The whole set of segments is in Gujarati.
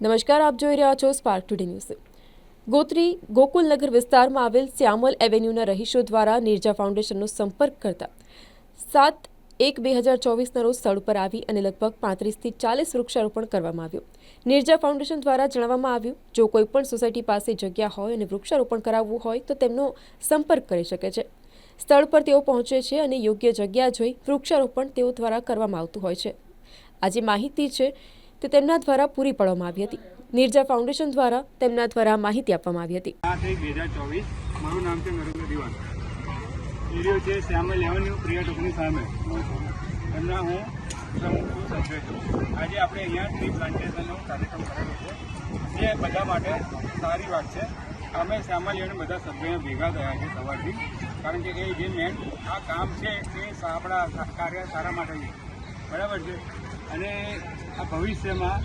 નમસ્કાર, આપ જોઈ રહ્યા છો Spark Today News Gotri Gokulnagar વિસ્તારમાં આવેલ શ્યામલ એવેન્યુના રહીશો દ્વારા નિર્જા ફાઉન્ડેશનનો સંપર્ક કરતા સાત એક બે હજાર ચોવીસના રોજ સ્થળ પર આવી અને લગભગ પાંત્રીસથી ચાલીસ વૃક્ષારોપણ કરવામાં આવ્યું. નિર્જા ફાઉન્ડેશન દ્વારા જણાવવામાં આવ્યું, જો કોઈ પણ સોસાયટી પાસે જગ્યા હોય અને વૃક્ષારોપણ કરાવવું હોય તો તેમનો સંપર્ક કરી શકે છે. સ્થળ પર તેઓ પહોંચે છે અને યોગ્ય જગ્યા જોઈ વૃક્ષારોપણ તેઓ દ્વારા કરવામાં આવતું હોય છે. આજે માહિતી છે તે તેમના દ્વારા પૂરી પાડવામાં આવી હતી. નિર્જા ફાઉન્ડેશન દ્વારા તેમના દ્વારા માહિતી આપવામાં આવી હતી. આ થઈ બે હજાર ચોવીસ. મારું નામ છે નરેન્દ્ર દિવાન એરિયો છે શ્યામલ એવન્યુ પ્રિયા ટોકની સામે. એમના હું પ્રમુખ છું. આજે આપણે અહીંયા ટ્રી પ્લાન્ટેશનનો કાર્યક્રમ કરેલો છે. જે બધા માટે સારી વાત છે. અમે શ્યામલ એવન્યુ બધા સભ્યો ભેગા થયા છે સવારથી. કારણ કે એ જે મેન આ કામ છે એ આપણા કાર્ય સારા માટે છે. બરાબર છે? અને આ ભવિષ્યમાં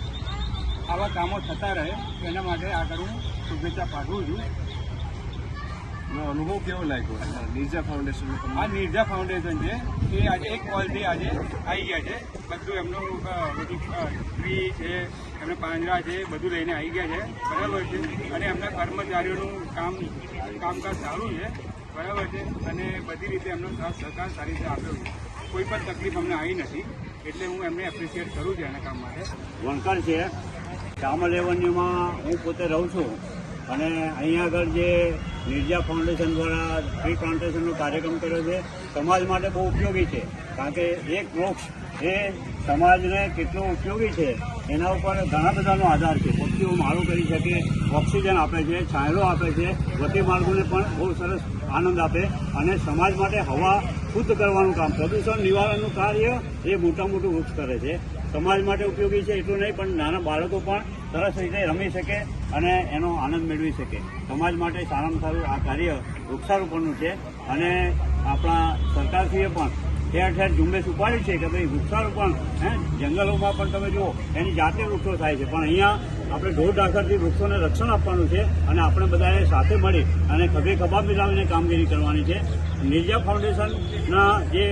આવા કામો થતા રહે એના માટે આગળ હું શુભેચ્છા પાઠવું છું. અનુભવ કેવો લાગ્યો? નિર્જા ફાઉન્ડેશન આ નિર્જા ફાઉન્ડેશન છે એ આજે એક કોલથી આજે આવી ગયા છે. બધું એમનું બધું ટ્રી છે એમને પાંજરા છે બધું લઈને આવી ગયા છે. બરાબર છે. અને એમના કર્મચારીઓનું કામ કામકાજ સારું છે. બરાબર છે. અને બધી રીતે એમનો સહકાર સારી રીતે આપ્યો છે. કોઈ પણ તકલીફ અમને આવી નથી. એટલે હું એમને એપ્રિશિએટ કરું છું એના કામ માટે. વણકર છે. ગામ એવન્યુમાં હું પોતે રહું છું. અને અહીંયા આગળ જે નિર્જા ફાઉન્ડેશન દ્વારા ટ્રી પ્લાન્ટેશનનો કાર્યક્રમ કર્યો છે, સમાજ માટે બહુ ઉપયોગી છે. કારણ કે એક વૃક્ષ એ સમાજને કેટલું ઉપયોગી છે એના ઉપર ઘણા બધાનો આધાર છે. પક્ષીઓ માળો કરી શકે, ઓક્સિજન આપે છે, છાંયડો આપે છે. વટી માર્ગોને પણ બહુ સરસ આનંદ આપે અને સમાજ માટે હવા શુદ્ધ કરવાનું કામ. પ્રદૂષણ નિવારણનું કાર્ય એ મોટા મોટું વૃક્ષ કરે છે. સમાજ માટે ઉપયોગી છે એટલું નહીં, પણ નાના બાળકો પણ સરસ રીતે રમી શકે અને એનો આનંદ મેળવી શકે. સમાજ માટે સારામાં સારું આ કાર્ય વૃક્ષારોપણનું છે. અને આપણા સરકારશ્રીએ પણ ઠેર ઠેર ઝુંબેશ ઉપાડી છે કે ભાઈ વૃક્ષારોપણ હે? જંગલોમાં પણ તમે જુઓ એની જાતે વૃક્ષો થાય છે. પણ અહીંયા આપણે ઢોર ઢાખરથી વૃક્ષોને રક્ષણ આપવાનું છે અને આપણે બધાએ સાથે મળી અને ખભે ખભા મિલાવીને કામગીરી કરવાની છે. નિર્જા ફાઉન્ડેશનના જે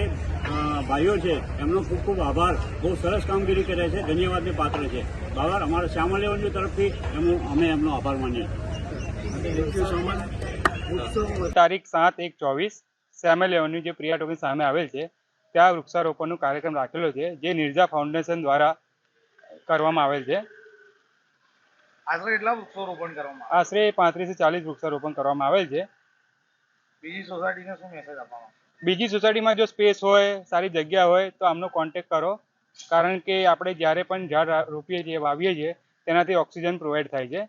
ભાઈઓ છે એમનો ખૂબ ખૂબ આભાર. બહુ સરસ કામગીરી કરે છે. ધન્યવાદને પાત્ર છે. બાબર અમારા શ્યામલ એવન્યુ તરફથી એમનો અમે એમનો આભાર માનીએ તારીખ સાત એક ચોવીસ શ્યામલ એવન્યુ જે પ્રિયા ટોકની સામે આવેલ છે ત્યાં વૃક્ષારોપણનો કાર્યક્રમ રાખેલો છે જે નિર્જા ફાઉન્ડેશન દ્વારા કરવામાં આવેલ છે. આશરે કેટલા વૃક્ષારોપણ કરવામાં આશરે પાંત્રીસથી ચાલીસ વૃક્ષારોપણ કરવામાં આવેલ છે. બીજી સોસાયટીને શું મેસેજ આપવામાં બીજી સોસાયટીમાં જો સ્પેસ હોય સારી જગ્યા હોય તો આમનો કોન્ટેક કરો. કારણ કે આપણે જ્યારે પણ ઝાડ રોપીએ છીએ વાવીએ છીએ તેનાથી ઓક્સિજન પ્રોવાઈડ થાય છે.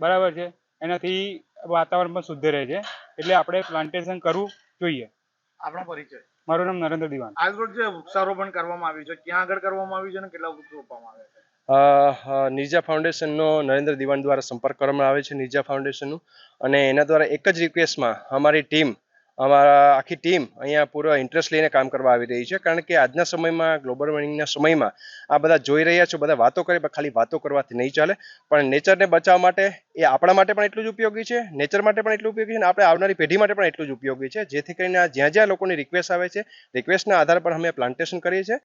બરાબર છે? એનાથી વાતાવરણ પણ શુદ્ધ રહે છે. એટલે આપણે પ્લાન્ટેશન કરવું જોઈએ. આપણો પરિચય. મારું નામ નરેન્દ્ર દિવાન. આજ રોજ જે વૃક્ષારોપણ કરવામાં આવ્યું છે ક્યાં આગળ કરવામાં આવ્યું છે અને કેટલા વૃક્ષ રોપવામાં આવ્યા છે? નિર્જા ફાઉન્ડેશનનો નરેન્દ્ર દિવાન દ્વારા સંપર્ક કરવામાં આવે છે નિર્જા ફાઉન્ડેશનનું. અને એના દ્વારા એક જ રિક્વેસ્ટમાં અમારી ટીમ અમારા આખી ટીમ અહીંયા પૂરો ઇન્ટરેસ્ટ લઈને કામ કરવા આવી રહી છે. કારણ કે આજના સમયમાં ગ્લોબલ વોર્મિંગના સમયમાં આ બધા જોઈ રહ્યા છો, બધા વાતો કરે, પણ ખાલી વાતો કરવાથી નહીં ચાલે. પણ નેચરને બચાવવા માટે એ આપણા માટે પણ એટલું જ ઉપયોગી છે નેચર માટે પણ એટલું ઉપયોગી છે, અને આપણે આવનારી પેઢી માટે પણ એટલું જ ઉપયોગી છે. જેથી કરીને જ્યાં જ્યાં લોકોની રિક્વેસ્ટ આવે છે રિક્વેસ્ટના આધાર પર અમે પ્લાન્ટેશન કરીએ છીએ.